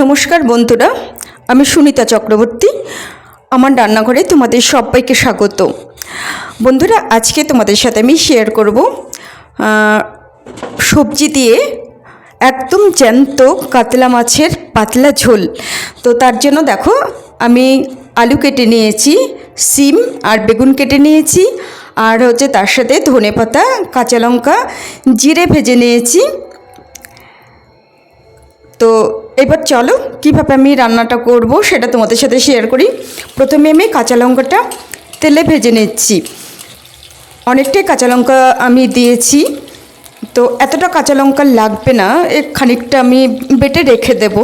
নমস্কার বন্ধুরা, আমি সুনিতা চক্রবর্তী। আমার রান্নাঘরে তোমাদের সবাইকে স্বাগত। বন্ধুরা, আজকে তোমাদের সাথে আমি শেয়ার করব সবজি দিয়ে একদম জ্যান্ত কাতলা মাছের পাতলা ঝোল। তো তার জন্য দেখো, আমি আলু কেটে নিয়েছি, সিম আর বেগুন কেটে নিয়েছি, আর হচ্ছে তার সাথে ধনে পাতা, কাঁচা লঙ্কা, জিরে ভেজে নিয়েছি। তো এবার চলো, কীভাবে আমি রান্নাটা করব সেটা তোমাদের সাথে শেয়ার করি। প্রথমে আমি কাঁচা লঙ্কাটা তেলে ভেজে নিচ্ছি। অনেকটাই কাঁচা লঙ্কা আমি দিয়েছি। তো এতটা কাঁচা লঙ্কা লাগবে না, এ খানিকটা আমি বেটে রেখে দেব।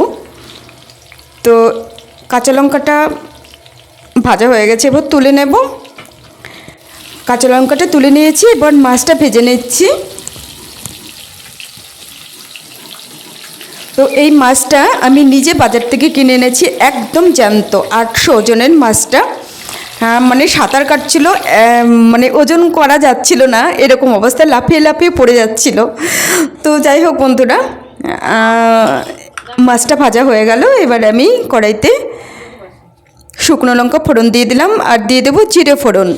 তো কাঁচা লঙ্কাটা ভাজা হয়ে গেছে, এবার তুলে নেব। কাঁচা লঙ্কাটা তুলে নিয়েছি, এবার মাছটা ভেজে নিচ্ছি। তো এই মাছটা আমি নিজে বাজার থেকে কিনে এনেছি, একদম জ্যান্ত, আটশো ওজনের মাছটা। হ্যাঁ মানে সাঁতার কাটছিল মানে ওজন করা যাচ্ছিল না, এরকম অবস্থায় লাফিয়ে লাফিয়ে পড়ে যাচ্ছিল। তো যাই হোক বন্ধুরা মাছটা ভাজা হয়ে গেল, এবার আমি কড়াইতে শুকনো লঙ্কা ফোড়ন দিয়ে দিলাম, আর দিয়ে দেবো জিরে ফোড়ন।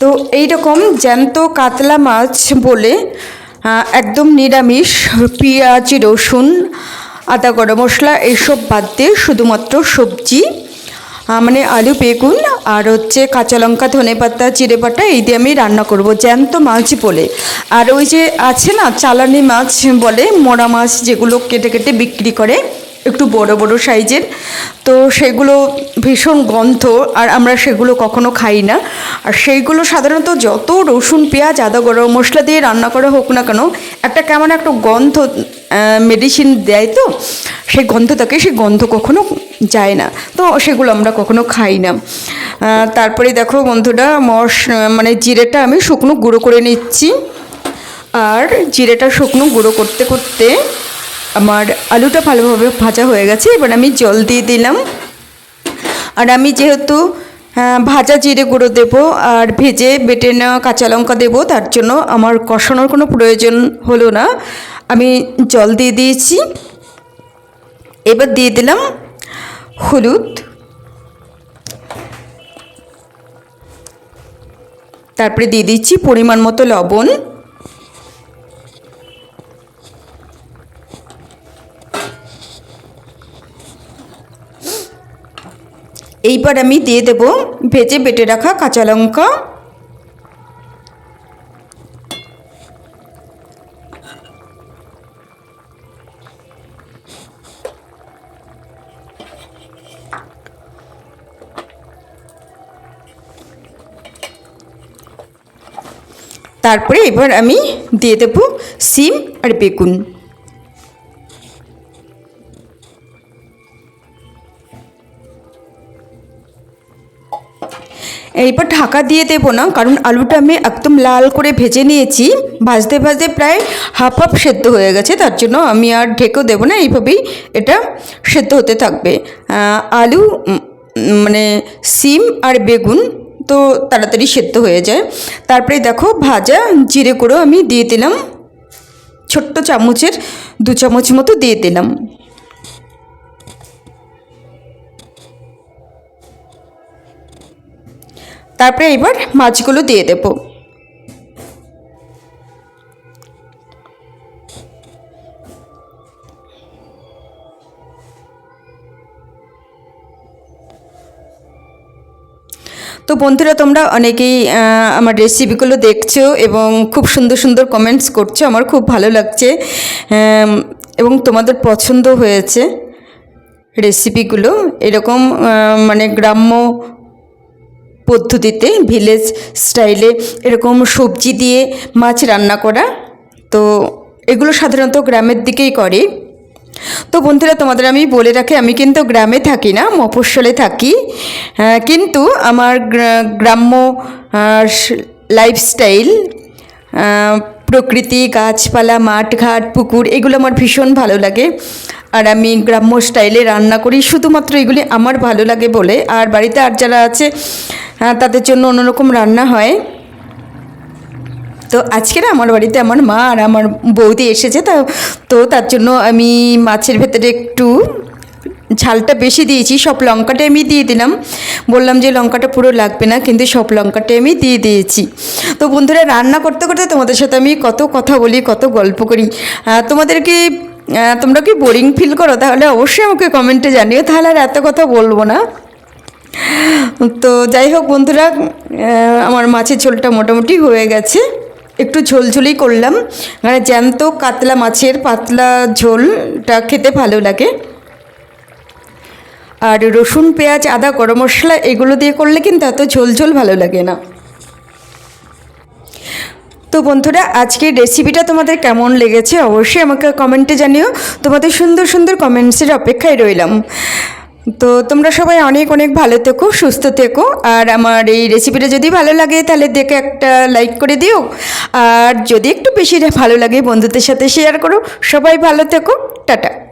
তো এই রকম জ্যান্ত কাতলা মাছ বলে একদম নিরামিষ, পেঁয়াজ, রসুন, আদা গরম মশলা এইসব বাদ দিয়ে শুধুমাত্র সবজি মানে আলু, বেগুন আর হচ্ছে কাঁচা লঙ্কা, ধনে পাতা, জিরে পাতা এই দিয়ে আমি রান্না করব জ্যান্ত মাছ বলে। আর ওই যে আছে না, চালানি মাছ বলে মোড়া মাছ যেগুলো কেটে কেটে বিক্রি করে একটু বড় বড় সাইজের। তো সেগুলো ভীষণ গন্ধ, আর আমরা সেগুলো কখনো খাই না। আর সেইগুলো সাধারণত যত রসুন, পেঁয়াজ, আদা, গরম মশলা দিয়ে রান্না করা হোক না কেন, একটা কেমন একটা গন্ধ মেডিসিন দেয় তো, সেই গন্ধ থাকে, সেই গন্ধ কখনো যায় না। তো সেগুলো আমরা কখনো খাই না। তারপরে দেখো বন্ধুরা, মশ মানে জিরেটা আমি শুকনো গুঁড়ো করে নিচ্ছি। আর জিরেটা শুকনো গুঁড়ো করতে করতে আমার আলুটা ভালোভাবে ভাজা হয়ে গেছে এবার আমি জল দিয়ে দিলাম। আর আমি যেহেতু আহ, ভাজা জিরে গুঁড়ো দেবো আর ভেজে বেটে নেওয়া কাঁচা লঙ্কা দেবো তার জন্য আমার কষানোর কোনো প্রয়োজন হলো না। আমি জল দিয়ে দিয়েছি। এবার দিয়ে দিলাম হলুদ। তারপরে দিয়ে দিচ্ছি পরিমাণ মতো লবণ। এইবার আমি দিয়ে দেব ভেজে বেটে রাখা কাঁচা লঙ্কা। তারপরে এবার আমি দিয়ে দেব সিম আর বেগুন। এইবার ঢাকা দিয়ে দেবো না, কারণ আলুটা আমি একদম লাল করে ভেজে নিয়েছি। ভাজতে ভাজতে প্রায় হাফ হাফ সেদ্ধ হয়ে গেছে, তার জন্য আমি আর ঢেকেও দেবো না, এইভাবেই এটা সেদ্ধ হতে থাকবে। আলু মানে সিম আর বেগুন তো তাড়াতাড়ি সেদ্ধ হয়ে যায়। তারপরে দেখো ভাজা জিরে গুঁড়ো আমি দিয়ে দিলাম। ছোট্ট চামচের দু চামচ মতো দিয়ে দিলাম। তারপরে এবার মাছগুলো দিয়ে দেব। তো বন্ধুরা, তোমরা অনেকেই আমার রেসিপিগুলো দেখছ এবং খুব সুন্দর সুন্দর কমেন্টস করছ। আমার খুব ভালো লাগছে এবং তোমাদের পছন্দ হয়েছে রেসিপিগুলো এরকম মানে গ্রাম্য পদ্ধতিতে ভিলেজ স্টাইলে এরকম সবজি দিয়ে মাছ রান্না করা। তো এগুলো সাধারণত গ্রামের দিকেই করে। তো বন্ধুরা, তোমাদের আমি বলে রাখি, আমি কিন্তু গ্রামে থাকি না মফস্বলে থাকি। কিন্তু আমার গ্রা- গ্রাম্য লাইফস্টাইল প্রকৃতি, গাছপালা, মাঠঘাট, পুকুর, এগুলো আমার ভীষণ ভালো লাগে। আর আমি গ্রাম্য স্টাইলে রান্না করি, শুধুমাত্র এগুলি আমার ভালো লাগে বলে। আর বাড়িতে আর যারা আছে তাদের জন্য অন্যরকম রান্না হয়। তো আজকে না আমার বাড়িতে আমার মা আর আমার বৌদি এসেছে, তা, তো তার জন্য আমি মাছের ভেতরে একটু ঝালটা বেশি দিয়েছি। সব লঙ্কাটা আমি দিয়ে দিলাম। বললাম যে লঙ্কাটা পুরো লাগবে না, কিন্তু সব লঙ্কাটা আমি দিয়ে দিয়েছি। তো বন্ধুরা, রান্না করতে করতে তোমাদের সাথে আমি কত কথা বলি, কত গল্প করি। তোমাদেরকে তোমরা কি বোরিং ফিল করো? তাহলে অবশ্যই আমাকে কমেন্টে জানিও। তাহলে আর এত কথা বলব না। তো যাই হোক বন্ধুরা আমার মাছের ঝোলটা মোটামুটি হয়ে গেছে। একটু ঝোলঝোলই করলাম। মানে জ্যান্ত কাতলা মাছের পাতলা ঝোলটা খেতে ভালো লাগে। আর রসুন, পেঁয়াজ, আদা, গরম মশলা এগুলো দিয়ে করলে কিন্তু এত ঝোল ঝোল ভালো লাগে না। তো বন্ধুরা, আজকের রেসিপিটা তোমাদের কেমন লেগেছে অবশ্যই আমাকে কমেন্টে জানিও। তোমাদের সুন্দর সুন্দর কমেন্টসের অপেক্ষায় রইলাম। তো তোমরা সবাই অনেক অনেক ভালো থেকো, সুস্থ থেকো। আর আমার এই রেসিপিটা যদি ভালো লাগে, তাহলে দেখে একটা লাইক করে দিও। আর যদি একটু বেশি ভালো লাগে, বন্ধুদের সাথে শেয়ার করো। সবাই ভালো থেকো। টাটা।